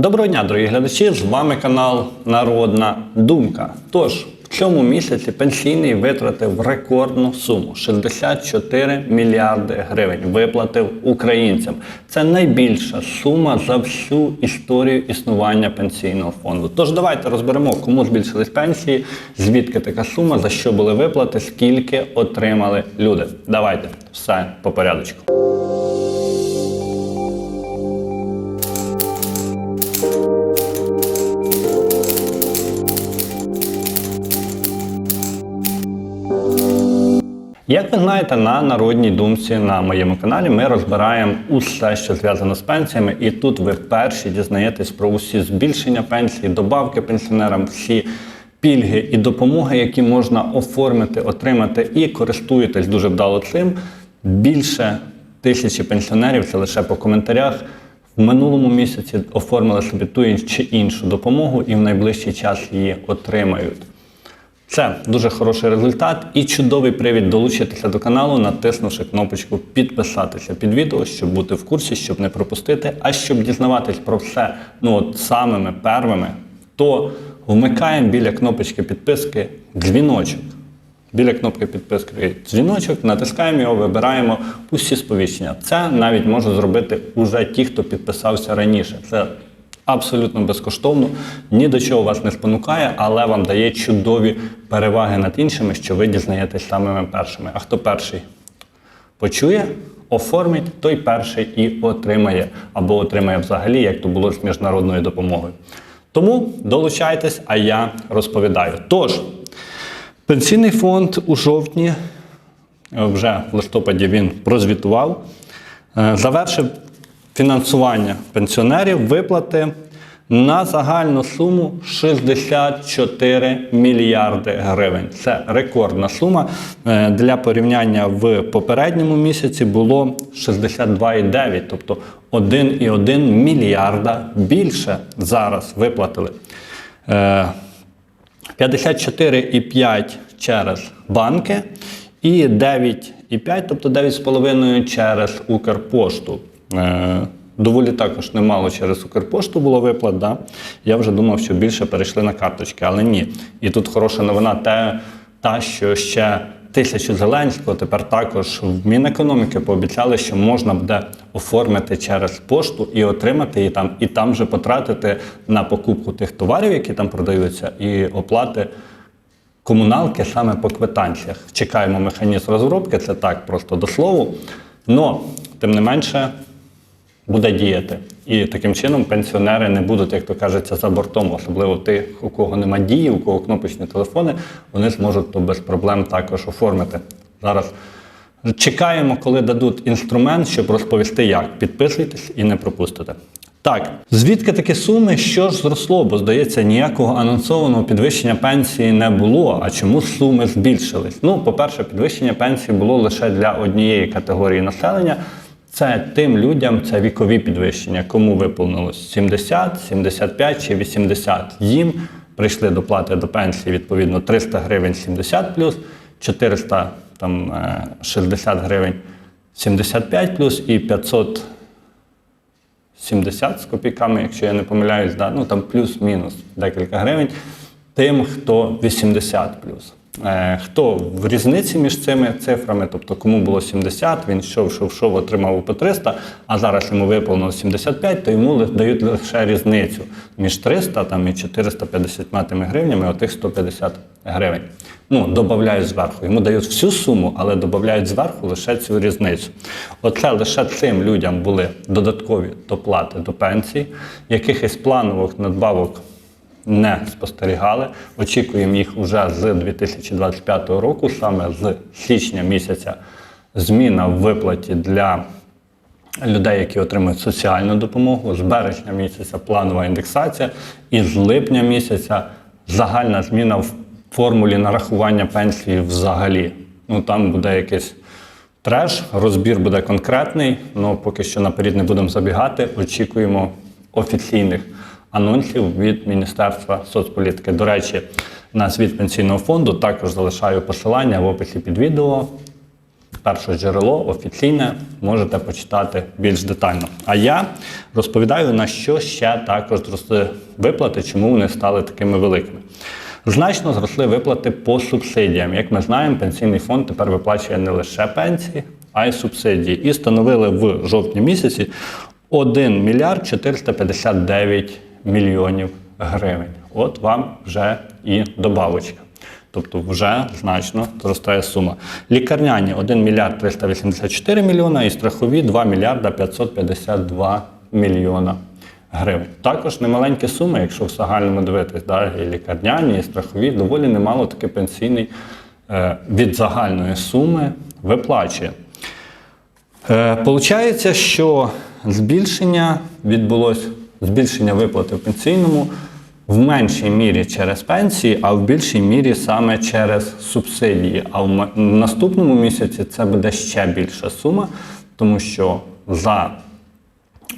Доброго дня, дорогі глядачі! З вами канал Народна Думка. Тож, в цьому місяці пенсійний витратив рекордну суму 64 мільярди гривень. Виплатив українцям. Це найбільша сума за всю історію існування пенсійного фонду. Тож давайте розберемо, кому збільшились пенсії, звідки така сума, за що були виплати, скільки отримали люди. Давайте все по порядочку. Як ви знаєте, на народній думці на моєму каналі ми розбираємо усе, що зв'язано з пенсіями, і тут ви перші дізнаєтесь про усі збільшення пенсії, добавки пенсіонерам, всі пільги і допомоги, які можна оформити, отримати, і користуєтесь дуже вдало цим. Більше тисячі пенсіонерів, це лише по коментарях. В минулому місяці оформили собі ту чи іншу допомогу і в найближчий час її отримають. Це дуже хороший результат і чудовий привід долучитися до каналу, натиснувши кнопочку підписатися під відео, щоб бути в курсі, щоб не пропустити. А щоб дізнаватись про все ну от самими первими, то вмикаємо біля кнопочки підписки дзвіночок. Біля кнопки підписки дзвіночок, натискаємо його, вибираємо усі сповіщення. Це навіть можуть зробити уже ті, хто підписався раніше. Це абсолютно безкоштовно, ні до чого вас не спонукає, але вам дає чудові переваги над іншими, що ви дізнаєтесь самими першими. А хто перший почує, оформить, той перший і отримає або отримає взагалі, як то було з міжнародною допомогою. Тому долучайтесь, а я розповідаю. Тож, пенсійний фонд у жовтні, вже в листопаді він прозвітував, е, завершив фінансування пенсіонерів виплати на загальну суму 64 мільярди гривень. Це рекордна сума. Е, Для порівняння в попередньому місяці було 62,9, тобто 1,1 мільярда більше зараз виплатили. Е, 54,5 через банки і 9,5, тобто 9,5 через Укрпошту. Е, Доволі також немало через Укрпошту було виплат. Да? Я вже думав, що більше перейшли на карточки, але ні. І тут хороша новина те, та, що ще тисячу Зеленського тепер також в Мінекономіки пообіцяли, що можна буде оформити через пошту і отримати її там, і там же потратити на покупку тих товарів, які там продаються, і оплати комуналки саме по квитанціях. Чекаємо механізм розробки, це так просто до слову. Но, тим не менше, буде діяти. І таким чином пенсіонери не будуть, як то кажеться, за бортом, особливо тих, у кого нема дії, у кого кнопочні телефони, вони зможуть то без проблем також оформити. Зараз чекаємо, коли дадуть інструмент, щоб розповісти, як. Підписуйтесь і не пропустите. Так, звідки такі суми? Що ж зросло? Бо здається, ніякого анонсованого підвищення пенсії не було. А чому суми збільшились? Ну, по-перше, підвищення пенсії було лише для однієї категорії населення. Це тим людям, це вікові підвищення, кому виповнилось 70, 75 чи 80. Їм прийшли доплати до пенсії відповідно 300 гривень 70 плюс, 400 там, е, 60 гривень 75 плюс і 500 70 з копійками, якщо я не помиляюсь, да? ну там плюс-мінус декілька гривень, тим, хто 80 плюс. Е, Хто в різниці між цими цифрами, тобто кому було 70, він йшов, йшов, йшов, отримав по 300, а зараз йому виповнило 75, то йому дають лише різницю між 300 там, і 450 тими гривнями, отих 150 гривень. Ну, додають зверху. Йому дають всю суму, але додають зверху лише цю різницю. Оце лише цим людям були додаткові доплати до пенсії, якихось планових надбавок не спостерігали. Очікуємо їх вже з 2025 року, саме з січня місяця. Зміна в виплаті для людей, які отримують соціальну допомогу, з березня місяця планова індексація, і з липня місяця загальна зміна в формулі нарахування пенсії взагалі. Ну там буде якийсь треш, розбір буде конкретний, але поки що наперед не будемо забігати. Очікуємо офіційних анонсів від Міністерства соцполітики. До речі, на звіт пенсійного фонду також залишаю посилання в описі під відео. перше джерело офіційне, можете почитати більш детально. А я розповідаю, на що ще також зросли виплати, чому вони стали такими великими. Значно зросли виплати по субсидіям. Як ми знаємо, пенсійний фонд тепер виплачує не лише пенсії, а й субсидії. І становили в жовтні місяці 1 мільярд 459 мільйонів гривень. От вам вже і добавочка. Тобто вже значно зростає сума. Лікарняні 1 мільярд 384 мільйона і страхові 2 мільярда 552 мільйона гривень. Також немаленькі суми, якщо в загальному дивитись, да, і лікарняні, і страхові, доволі немало таки пенсійний е, від загальної суми виплачує. Е, Получається, що збільшення відбулось збільшення виплати в пенсійному в меншій мірі через пенсії, а в більшій мірі саме через субсидії. А в наступному місяці це буде ще більша сума, тому що за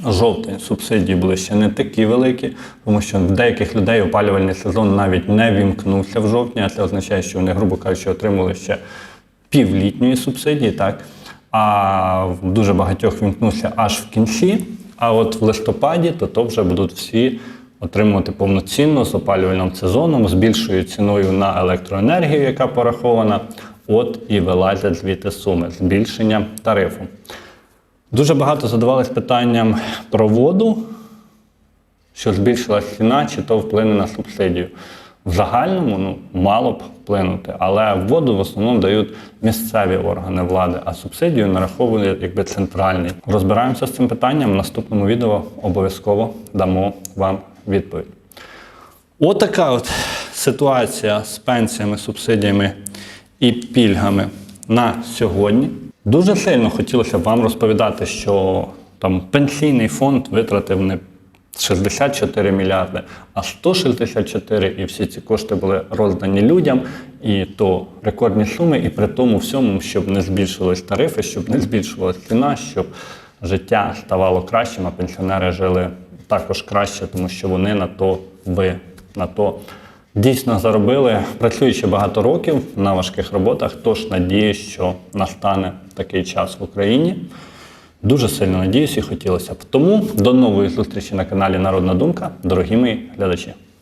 жовтень субсидії були ще не такі великі, тому що в деяких людей опалювальний сезон навіть не вімкнувся в жовтні, а це означає, що вони, грубо кажучи, отримали ще півлітньої субсидії, так? А в дуже багатьох вімкнувся аж в кінці. А от в листопаді, то, то вже будуть всі отримувати повноцінно з опалювальним сезоном, з більшою ціною на електроенергію, яка порахована. От і вилазять звідти суми збільшення тарифу. Дуже багато задавались питанням про воду, що збільшилась ціна, чи то вплине на субсидію. В загальному ну, мало б вплинути, але воду в основному дають місцеві органи влади, а субсидію нараховує якби центральний. Розбираємося з цим питанням. В наступному відео обов'язково дамо вам відповідь. Отака от ситуація з пенсіями, субсидіями і пільгами на сьогодні. Дуже сильно хотілося б вам розповідати, що там пенсійний фонд витратив не 64 мільярди, а 164, і всі ці кошти були роздані людям, і то рекордні суми, і при тому всьому, щоб не збільшились тарифи, щоб не збільшувалась ціна, щоб життя ставало кращим, а пенсіонери жили також краще, тому що вони на то ви на то дійсно заробили, працюючи багато років на важких роботах. Тож надіюсь, що настане такий час в Україні. Дуже сильно надіюсь і хотілося б. Тому до нової зустрічі на каналі Народна Думка, дорогі мої глядачі.